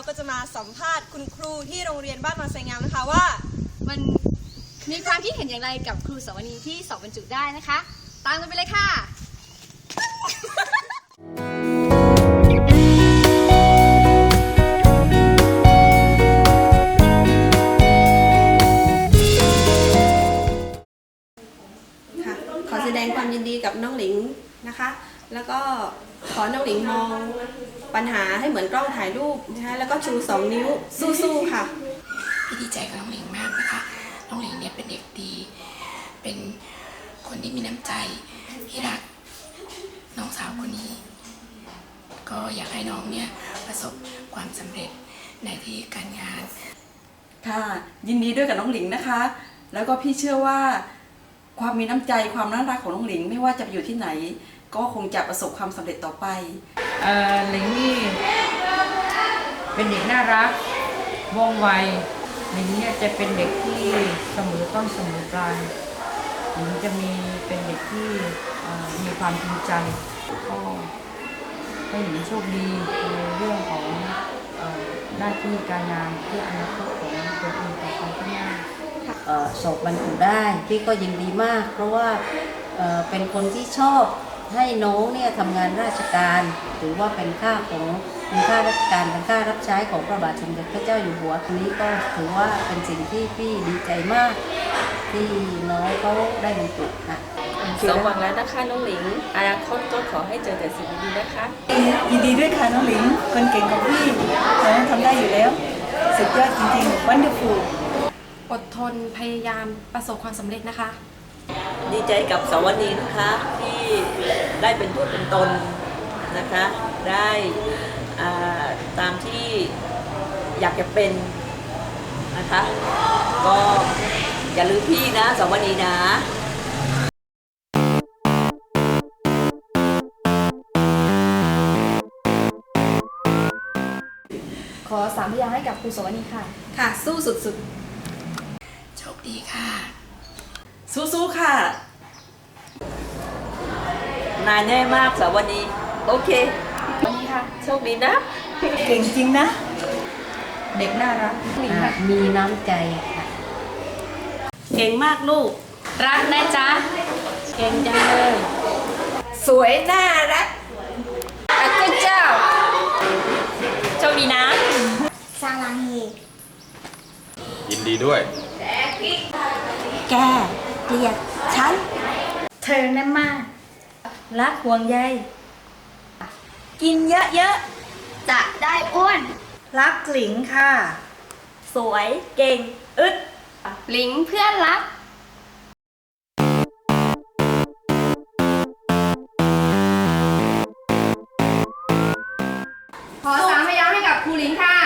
ราก็จะมาสัมภาษณ์คุณครูที่โรงเรียนบ้านมาไซงามนะคะว่า มันมีความคิดเห็นอย่างไรกับครูสวนีที่สอบบรรจุได้นะคะ ตามกันไปเลยค่ะ ค่ะขอแสดงความยินดีกับน้องหลิงนะคะ แล้วก็ ขอน้องหลิงมองปัญหาให้เหมือนกล้องถ่ายรูปนะคะแล้วก็ชูสองนิ้วสู้ๆค่ะ พี่ดีใจกับน้องหลิงมากนะคะ น้องหลิงเนี่ยเป็นเด็กดี เป็นคนที่มีน้ำใจที่รักน้องสาวคนนี้ ก็อยากให้น้องเนี่ยประสบความสำเร็จในที่การงาน ค่ะยินดีด้วยกับน้องหลิงนะคะ แล้วก็พี่เชื่อว่าความมีน้ำใจความน่ารักของน้องหลิง ไม่ว่าจะไปอยู่ที่ไหน ก็คงจะประสบความสำเร็จต่อไป เอ่อหลิงนี่เป็นเด็กน่ารักว่องไวหลิงเนี่ยจะเป็นเด็กที่เสมอต้นเสมอปลายหลิงจะมีเป็นเด็กที่เอ่อมีความจริงใจก็ให้หลิงโชคดีในเรื่องของเอ่อหน้าที่การงานเพื่ออนาคตของตัวเองต่อไปข้างหน้า เอ่อสอบบรรจุได้พี่ก็ยินดีมาก เพราะว่าเอ่อเป็นคนที่ชอบ ให้น้องเนี่ยทำงานราชการถือว่าเป็นค่าของเป็นค่าราชการเป็นค่ารับใช้ของพระบาทสมเด็จพระเจ้าอยู่หัวอันนี้ก็ถือว่าเป็นสิ่งที่พี่ดีใจมาก ที่น้องเขาได้บรรจุค่ะสมหวังแล้วนะคะน้องหลิงอนาคตก็ขอให้เจอแต่สิ่งดีๆนะคะยินดีด้วยค่ะน้องหลิงคนเก่งของพี่น้องทำได้อยู่แล้วสุดยอดจริงๆ wonderful อดทนพยายามประสบความสำเร็จนะคะ ดีใจกับสวนีนะคะที่ได้เป็นตัวเป็นตนนะคะ ได้อ่าตามที่อยากจะเป็นนะคะ ก็อย่าลืมพี่นะสวนีนะขอสามพยางค์ให้กับครูสวนีค่ะ ค่ะ สู้สุดโชคดีค่ะ สู้ๆค่ะ นายแน่มากสวนีโอเควันนี้ค่ะโชคดีนะ เก่งจริงนะ เด็กน่ารักอะมีน้ำใจค่ะๆเก่งมากลูก รักนะจ๊ะ เก่งจังเลย สวยน่ารักอากุเจ้าโชคดีนะยินดีด้วย แก เกลียดฉัน เธอนั่นมาก รักห่วงใย กินเยอะจะได้อ้วนรักหลิงค่ะๆสวยเก่ง อึด หลิงเพื่อนรัก ขอสามพยางค์ให้กับครูหลิงค่ะ